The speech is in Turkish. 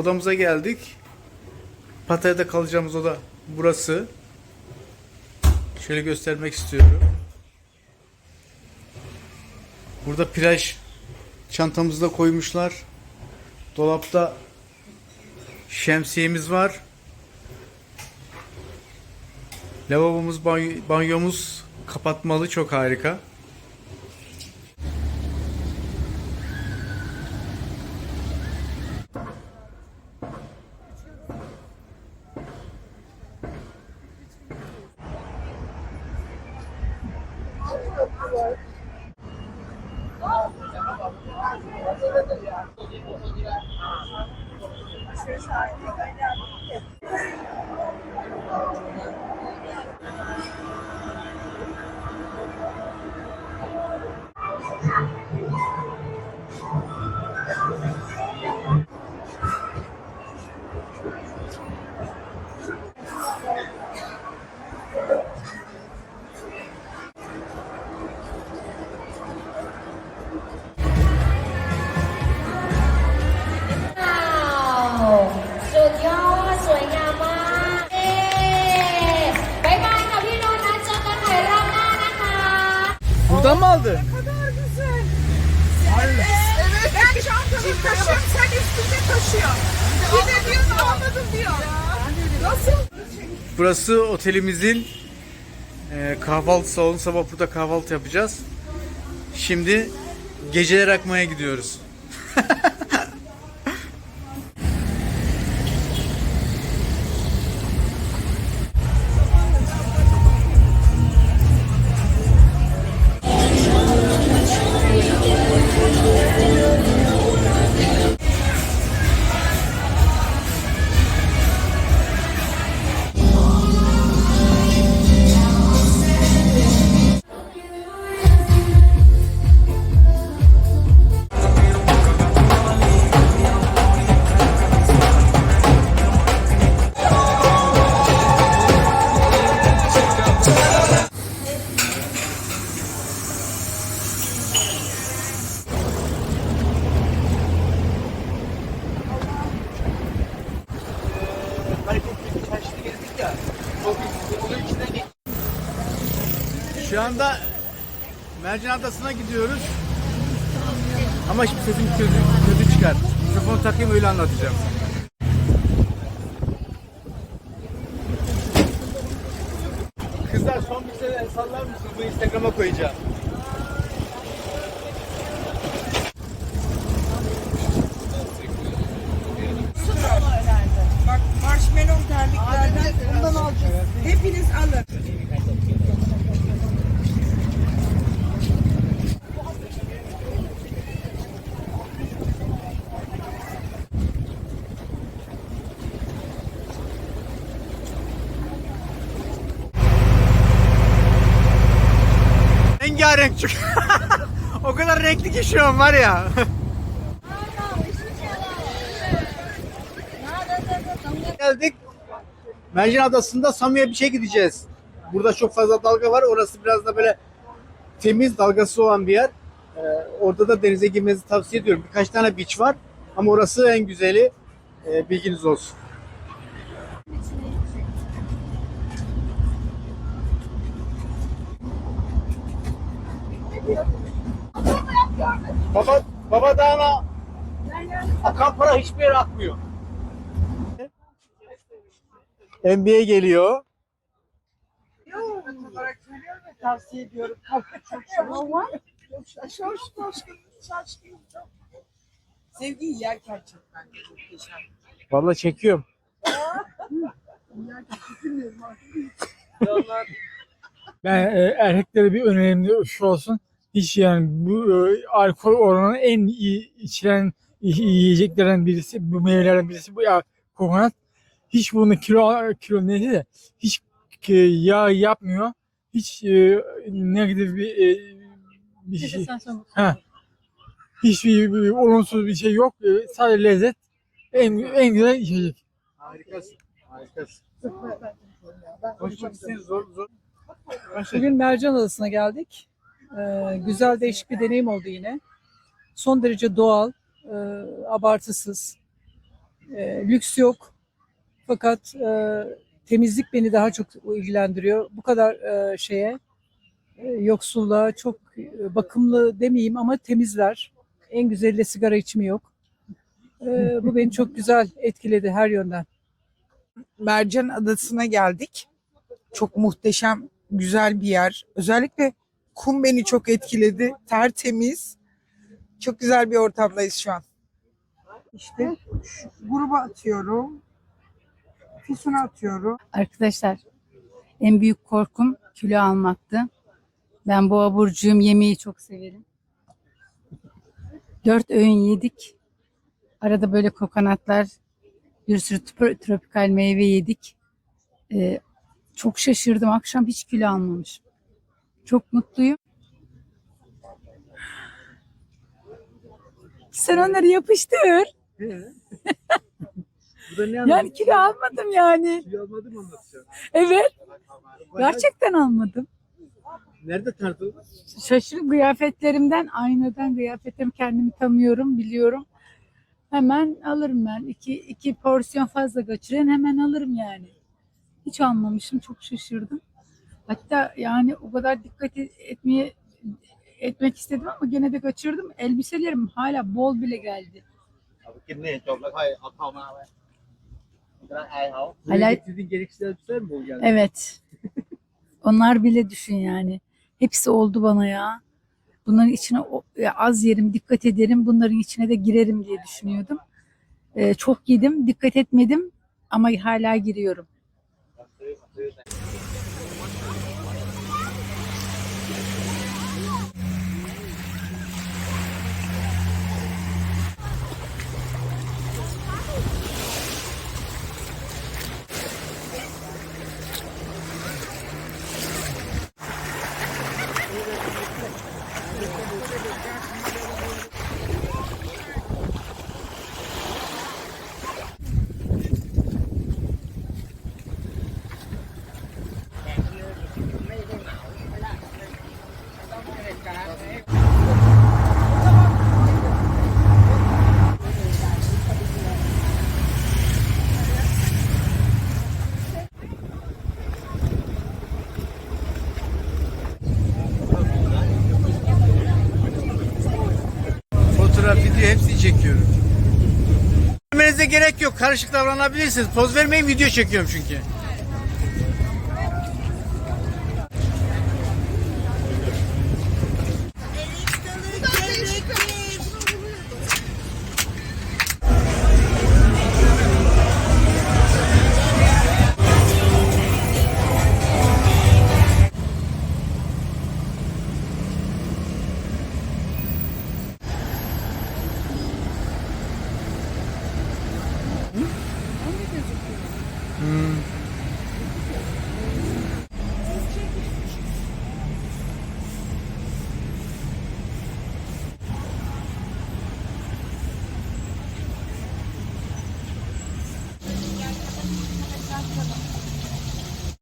odamıza geldik. Pattaya'da kalacağımız oda burası. Şöyle göstermek istiyorum. Burada plaj çantamızı da koymuşlar. Dolapta şemsiyemiz var. Lavabomuz, banyo- banyomuz kapatmalı çok harika. 然后，两，我坐在这里啊，机机？Buradan mı aldın? kadar güzel. Evet. Ben çantamı taşıyorum, sen üstünde taşıyorsun. Bir de diyor almadım diyor. Nasıl? Burası otelimizin e, kahvaltı salonu. Sabah burada kahvaltı yapacağız. Şimdi geceler akmaya gidiyoruz. Şu anda Mercan Adası'na gidiyoruz. Ama şimdi sesim kötü, kötü çıkar. Mikrofonu takayım öyle anlatacağım. Kızlar son bir sene sallar mısınız? Bu Instagram'a koyacağım. Bak marshmallow terliklerden bundan alacağız. Hepiniz alın. Rengarenk çünkü. o kadar renkli ki şu an var ya. Geldik. Mercan Adası'nda Samya bir şey gideceğiz. Burada çok fazla dalga var. Orası biraz da böyle temiz dalgası olan bir yer. Ee, orada da denize girmenizi tavsiye ediyorum. Birkaç tane beach var. Ama orası en güzeli. Ee, bilginiz olsun. Baba, baba dağına akan para hiçbir yere akmıyor. NBA geliyor. Yok olarak söylüyorum ve tavsiye ediyorum. Çok şaşkın. Çok şaşkın. Şaşkın. Sevgiyi yerken gerçekten muhteşem. Vallahi çekiyorum. Ben e, erkeklere bir önerimde şu olsun. Hiç yani bu e, alkol oranı en iyi içilen yiyeceklerden birisi, bu meyvelerden birisi bu ya kokonat. Hiç bunu kilo kilo neyse de hiç e, yağ yapmıyor. Hiç e, negatif bir e, bir şey. Ha. Hiçbir bir olumsuz bir şey yok. E, sadece lezzet. En, en güzel içecek. Harikasın. Harikasın. Konuşmak istediğiniz zor zor. Bugün Mercan Adası'na geldik. Ee, güzel değişik bir deneyim oldu yine. Son derece doğal, e, abartısız. E, lüks yok. Fakat e, temizlik beni daha çok ilgilendiriyor. Bu kadar şeye e, yoksulluğa çok bakımlı demeyeyim ama temizler. En güzeli sigara içimi yok. Bu beni çok güzel etkiledi her yönden. Mercan Adası'na geldik. Çok muhteşem, güzel bir yer. Özellikle kum beni çok etkiledi. Tertemiz. Çok güzel bir ortamdayız şu an. İşte gruba atıyorum. Füsun'a atıyorum. Arkadaşlar en büyük korkum kilo almaktı. Ben boğa burcuyum yemeği çok severim. Dört öğün yedik. Arada böyle kokonatlar, bir sürü tro- tropikal meyve yedik. Ee, çok şaşırdım. Akşam hiç kilo almamışım. Çok mutluyum. Sen onları yapıştır. Bu da ne Yani kilo almadım yani. Kilo almadım anlatacağım. Evet. Gerçekten almadım. Nerede tartıldın? Şaşırıp kıyafetlerimden, aynadan kıyafetlerimi kendimi tanıyorum, biliyorum. Hemen alırım ben. İki, iki porsiyon fazla kaçırın hemen alırım yani. Hiç almamışım, çok şaşırdım. Hatta yani o kadar dikkat et- etmeye etmek istedim ama gene de kaçırdım. Elbiselerim hala bol bile geldi. เอาไปกินนี่จบแล้วค่อยเอาเข้ามาไว้จะได้อายเขา Buraya Hala- getirdiğin gereksiz elbiseler mi oldu yani? Evet. Onlar bile düşün yani. Hepsi oldu bana ya. Bunların içine o- ya az yerim, dikkat ederim. Bunların içine de girerim diye düşünüyordum. Ee, çok yedim, dikkat etmedim ama hala giriyorum. Fotoğraf, video hepsini çekiyorum. Vermenize gerek yok. Karışık davranabilirsiniz. Poz vermeyin video çekiyorum çünkü.